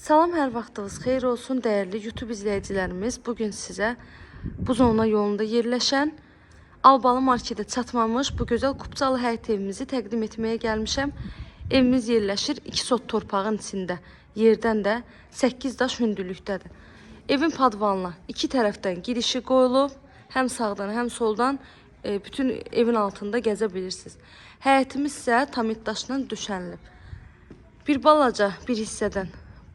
Salam, hər vaxtınız xeyir olsun dəyərli YouTube izləyicilərimiz. Bu gün sizə bu zona yolunda yerləşən Albalı marketə çatmamış bu gözəl Kupcalı həyət evimizi təqdim etməyə gəlmişəm. Evimiz yerləşir 2 sot torpağın içində. Yerdən də 8 daş hündürlükdədir. Evin padvalına iki tərəfdən girişi qoyulub. Həm sağdan, həm soldan e, bütün evin altında gəzə bilirsiniz. Həyətimiz isə tamit daşla döşənilib. Bir balaca bir hissədən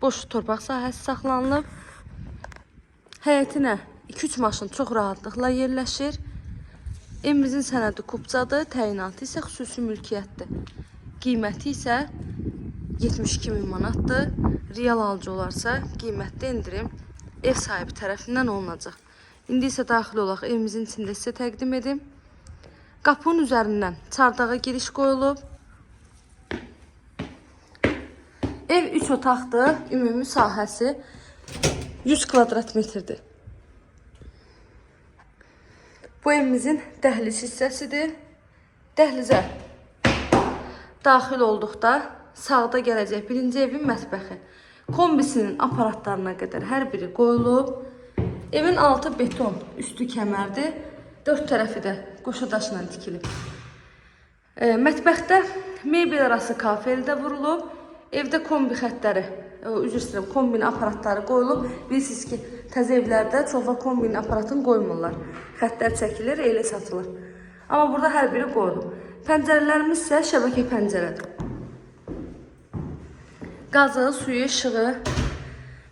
boş torpaq sahəsi saxlanılıb. Həyətinə 2-3 maşın çox rahatlıqla yerləşir. Evimizin sənədi kupcadır, təyinatı isə xüsusi mülkiyyətdir. Qiyməti isə 72 min manatdır. Real alıcı olarsa qiymətdə endirim ev sahibi tərəfindən olunacaq. İndi isə daxil olaq evimizin içində sizə təqdim edim. Qapının üzərindən çardağa giriş qoyulub. Ev 3 otaqdır. Ümumi sahəsi 100 kvadrat. Bu evimizin dəhliz hissəsidir. Dəhlizə daxil olduqda sağda gələcək birinci evin mətbəxi. Kombisinin aparatlarına qədər hər biri qoyulub. Evin altı beton, üstü kəmərdir. Dörd tərəfi də qoşa daşla tikilib. E, mətbəxdə mebel arası kafeldə vurulub. Evdə kombi xəttləri, e, üzr istəyirəm, kombin aparatları qoyulub. Bilirsiniz ki, təzə evlərdə çoxva kombin aparatını qoymurlar. Xəttlər çəkilir, elə satılır. Amma burada hər biri qoyulub. Pəncərələrimiz isə şəbəkə pəncərədir. Qazı, suyu, işığı,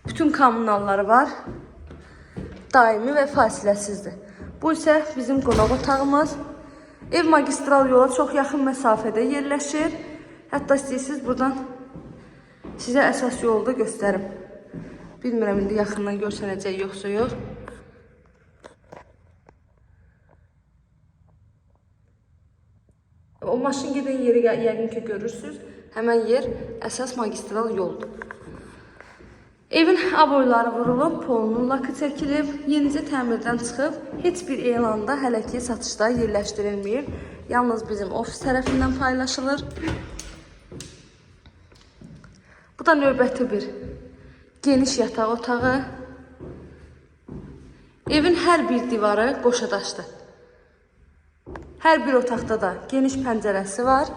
bütün kommunalları var. Daimi və fasiləsizdir. Bu isə bizim qonaq otağımız. Ev magistral yola çox yaxın məsafədə yerləşir. Hətta istəyirsiniz buradan sizə əsas yolu da göstərim. Bilmirəm indi yaxından görsənəcək yoxsa yox. O maşın gedən yeri yə- yəqin ki görürsüz. Həmən yer əsas magistral yoldur. Evin aboyları vurulub, polunun lakı çəkilib, yenicə təmirdən çıxıb, heç bir elanda hələ ki satışda yerləşdirilməyib. Yalnız bizim ofis tərəfindən paylaşılır. Bu da növbəti bir geniş yataq otağı. Evin hər bir divarı qoşa daşdır. Hər bir otaqda da geniş pəncərəsi var.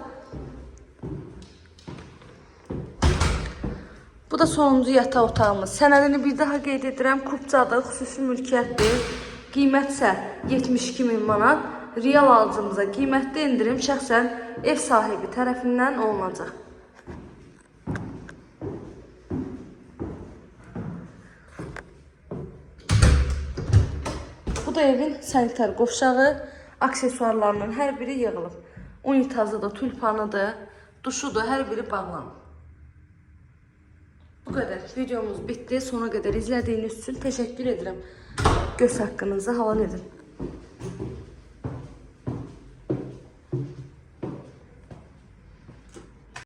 Bu da sonuncu yataq otağımız. Sənədini bir daha qeyd edirəm. Kupcadır, xüsusi mülkiyyətdir. Qiymət isə 72 min manat. Real alıcımıza qiymətdə endirim şəxsən ev sahibi tərəfindən olunacaq. Bu da evin sanitar qovşağı, aksesuarlarının hər biri yığılıb. Unitazıdır, tulpanıdır, duşudur, hər biri bağlanıb. Bu kadar. Videomuz bitti. Sona kadar izlediğiniz için teşekkür ederim. Göz hakkınızı havan edin.